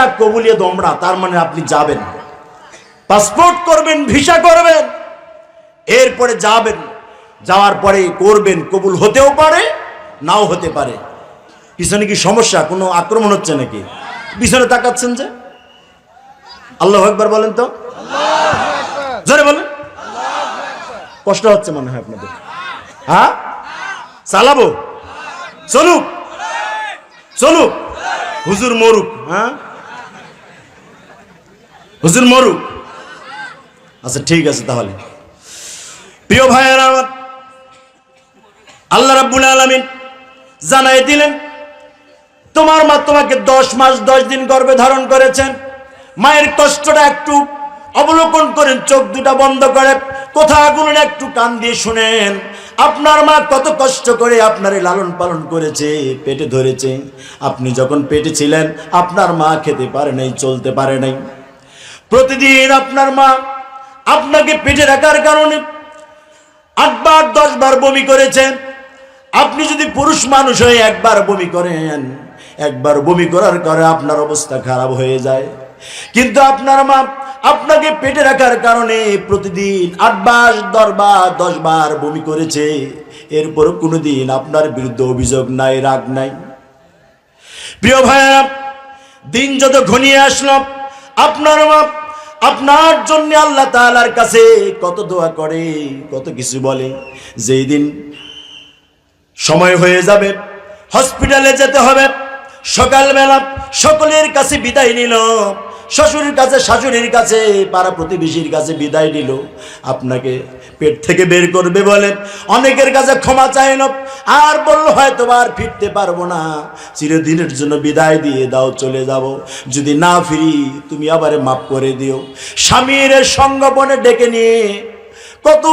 একটা কবুলিয়ে দমড়া তার মানে আপনি যাবেন। পাসপোর্ট করবেন, ভিসা করবেন, এরপরে যাবেন, যাওয়ার পরে করবেন, কবুল হতেও পারে, নাও হতে পারে। পিছনে কি সমস্যা? কোনো আক্রমণ হচ্ছে নাকি? পিছনে তাকাচ্ছেন যে? আল্লাহ একবার বলেন তো? জোরে বলেন। কষ্ট হচ্ছে মনে হয় আপনাদের। হ্যাঁ? চালাবো? চলুক? চলুক? হুজুর মরুক হ্যাঁ? হুজুর মরুক। আচ্ছা ঠিক আছে তাহলে। প্রিয় ভাইয়েরা আমার, আল্লাহ রাব্বুল আলামিন জানাই দিলেন, তোমার মা তোমাকে দশ মাস, দশ দিন গর্ভে ধারণ করেছেন। মায়ের কষ্টটা একটু অবলোকন করেন, চোখ দুটা বন্ধ করে, কথাগুলো একটু কান দিয়ে শুনেন। আপনার মা কত কষ্ট করে আপনার লালন পালন করেছে, পেটে ধরেছে। আপনি যখন পেটে ছিলেন, আপনার মা খেতে পারে নাই, চলতে পারে নাই। প্রতিদিন আপনার মা আপনাকে পেটে রাখার কারণে আটবার, দশবার বমি করেছেন আপনি যদি পুরুষ মানুষ হয়ে একবার বমি করেন, একবার বমি করার কারণে আপনার অবস্থা খারাপ হয়ে যায়। কিন্তু আপনার মা আপনাকে পেটে রাখার কারণে প্রতিদিন আটবার, দশবার দশবার বমি করেছে। এরপর কোনোদিন আপনার বিরুদ্ধে অভিযোগ নাই, রাগ নাই। প্রিয় ভাইয়া দিন যত ঘনিয়ে আসলাম আপনার মা আপনার জন্য আল্লাহ তালার কাছে কত দোয়া করে, কত কিছু বলে। যেই দিন সময় হয়ে যাবে, হসপিটালে যেতে হবে, সকালবেলা সকলের কাছে বিদায় নিল শ্বশুরের কাছে, শাশুড়ির কাছে, পাড়া প্রতিবেশীর কাছে বিদায় নিল। আপনাকে পেট থেকে বের করবে বলে অনেকের কাছে ক্ষমা চাইল আর বলল, হয়তো আর ফিরতে পারব না। চিরদিনের জন্য বিদায় দিয়ে দাও, চলে যাব। যদি না ফিরি, তুমি আবার মাফ করে দিও। স্বামীর সঙ্গপনে ডেকে নিয়ে কত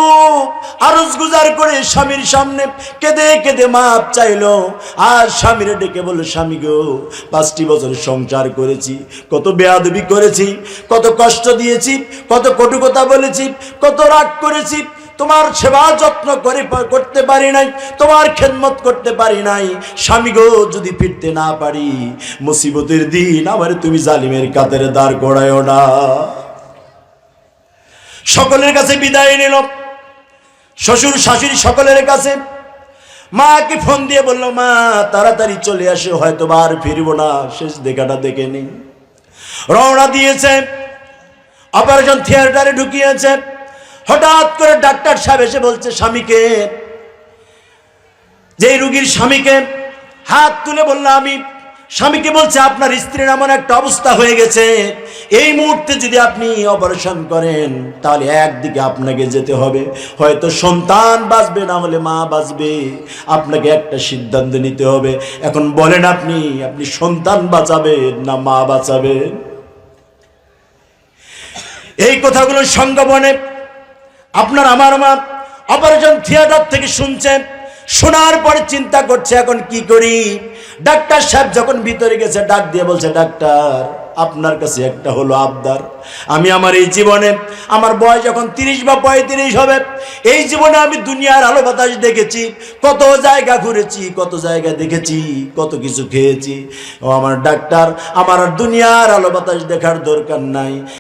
আরজ গুজার করে স্বামীর সামনে কেঁদে কেঁদে মাপ চাইলো। আর স্বামীরে ডেকে বলল, স্বামী গো, পাঁচটি বছর সংসার করেছি, কত বেয়াদবি করেছি, কত কষ্ট দিয়েছি, কত কটু কথা বলেছি, কত রাগ করেছি, তোমার সেবা যত্ন করে করতে পারি নাই, তোমার খেদমত করতে পারি নাই। স্বামী গো, যদি ফিরতে না পারি, মুসিবতের দিন আবার তুমি জালিমের কাতের দাঁড় করায়ও না। সকলের কাছে বিদায় নিল। শ্বশুর শাশুড়ি সকলের কাছে মাকে ফোন দিয়ে বলল, মা, তাড়াতাড়ি চলে আসে হয়তো আর ফিরবো না। শেষ দেখাটা দেখে নি। রওনা দিয়েছে, অপারেশন থিয়েটারে ঢুকিয়েছে। হঠাৎ করে ডাক্তার সাহেব এসে বলছে, স্বামীকে যে রুগীর স্বামীকে হাত তুলে বলল আমি স্বামীকে বলছে, আপনার স্ত্রীর এমন একটা অবস্থা হয়ে গেছে। এই মুহূর্তে যদি আপনি অপারেশন করেন, তাহলে একদিকে আপনাকে যেতে হবে। হয়তো সন্তান বাঁচবে, না হলে মা বাঁচবে। আপনাকে একটা সিদ্ধান্ত নিতে হবে। এখন বলেন আপনি আপনি সন্তান বাঁচাবেন না মা বাঁচাবেন? এই কথাগুলো সঙ্গবনে আপনার আমার মা অপারেশন থিয়েটার থেকে শুনছেন। শোনার পরে চিন্তা করছে, এখন কি করি? ডাক্তার সাহেব যখন ভিতরে গেছে, ডাক দিয়ে বলছে, ডাক্তার, আপনার কাছে একটা হলো আবদার। আমি আমার এই জীবনে, আমার বয়স যখন তিরিশ বা পঁয়ত্রিশ হবে, এই জীবনে আমি দুনিয়ার আলো বাতাস দেখেছি, কত জায়গা ঘুরেছি, কত জায়গা দেখেছি, কত কিছু খেয়েছি। ও আমার ডাক্তার, আমার দুনিয়ার আলো বাতাস দেখার দরকার নাই।